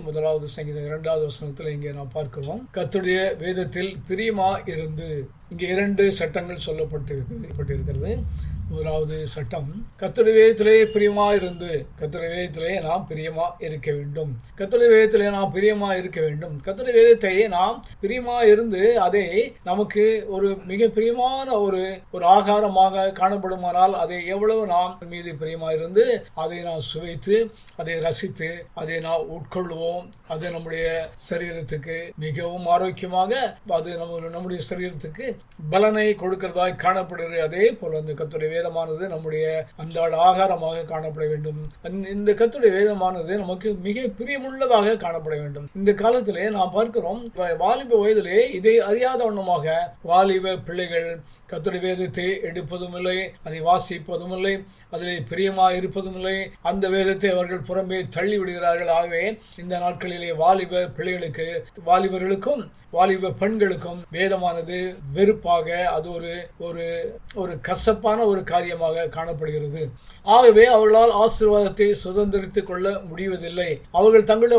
முதலாவது சங்கீதம் இரண்டாவது வசனத்தில் இங்கே நாம் பார்க்கிறோம். கத்துடைய வேதத்தில் பிரியமா இருந்து இங்கே இரண்டு சட்டங்கள் சொல்லப்பட்டிருக்கிறது. முதலாவது சட்டம் கர்த்தருடைய வேதத்திலே பிரியமா இருந்து கர்த்தருடைய வேதத்திலேயே நாம் பிரியமா இருக்க வேண்டும். கர்த்தருடைய வேதத்திலே நாம் பிரியமா இருக்க வேண்டும். கர்த்தருடைய வேதத்தை நாம் பிரியமா இருந்து அதை நமக்கு ஒரு மிக பிரியமான ஒரு ஒரு ஆகாரமாக காணப்படுமானால் அதை எவ்வளவு நாம் மீது பிரியமா இருந்து அதை நாம் சுவைத்து அதை ரசித்து அதை நாம் உட்கொள்வோம். அது நம்முடைய சரீரத்துக்கு மிகவும் ஆரோக்கியமாக அது நம்ம நம்முடைய சரீரத்துக்கு பலனை கொடுக்கிறதாய் காணப்படுகிறது. அதே போல அந்த கத்துடைய வேதமானது நம்முடைய அன்றாட ஆகாரமாக காணப்பட வேண்டும். இந்த கத்துடைய வேதமானது நமக்கு மிக பிரியமுள்ளதாக காணப்பட வேண்டும். இந்த காலத்திலே நாம் பார்க்கிறோம் வாலிப வயதிலே இதை அறியாத வண்ணமாக வாலிப பிள்ளைகள் கத்துடைய வேதத்தை எடுப்பதும் இல்லை அதை வாசிப்பதும் இல்லை அதில் பிரியமாக இருப்பதும் இல்லை. அந்த வேதத்தை அவர்கள் புறம்பே தள்ளி விடுகிறார்கள் ஆகவே இந்த நாட்களிலே வாலிப பிள்ளைகளுக்கு வாலிபர்களுக்கும் வாலிப பெண்களுக்கும் வேதமானது வெறும் வெறுப்பாக அது ஒரு ஒரு ஒரு கசப்பான ஒரு காரியமாக காணப்படுகிறது. ஆகவே அவர்களால் ஆசீர்வாதத்தை சுதந்திரித்துக் கொள்ள முடிவதில்லை. அவர்கள் தங்களுடைய